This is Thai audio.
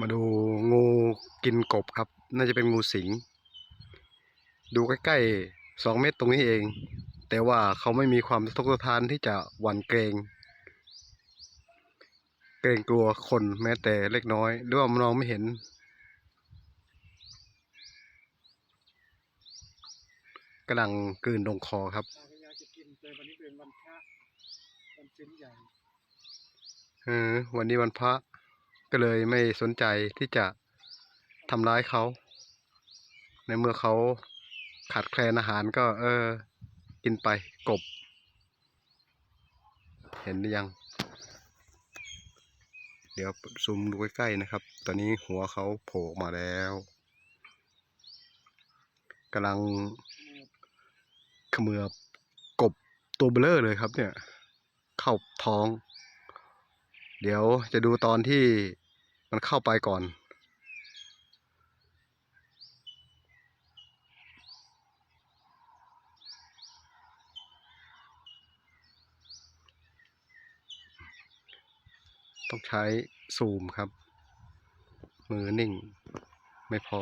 มาดูงูกินกบครับ น่าจะเป็นงูสิง ดูใกล้ๆสองเมตรตรงนี้เอง แต่ว่าเขาไม่มีความสะทกสะทานที่จะหวั่นเกรง เกรงกลัวคนแม้แต่เล็กน้อย หรือว่ามองไม่เห็น กำลังกืนลงคอครับเราพยายามจะกินแต่วันนี้เป็นวันพระวันสิ้นใหญ่เออวันนี้วันพระ ก็เลยไม่สนใจที่จะทำร้ายเขา ในเมื่อเขาขาดแคลนอาหารก็ เออ กินไปกบ เห็นหรือยัง เดี๋ยวซูมดูใกล้ๆนะครับ ตอนนี้หัวเขาโผล่มาแล้วกำลังขมือบกบตัวเบลเลอร์เลยครับเนี่ย เข้าท้อง เดี๋ยวจะดูตอนที่ มันเข้าไปก่อน ต้องใช้ซูมครับ มือนิ่ง ไม่พอ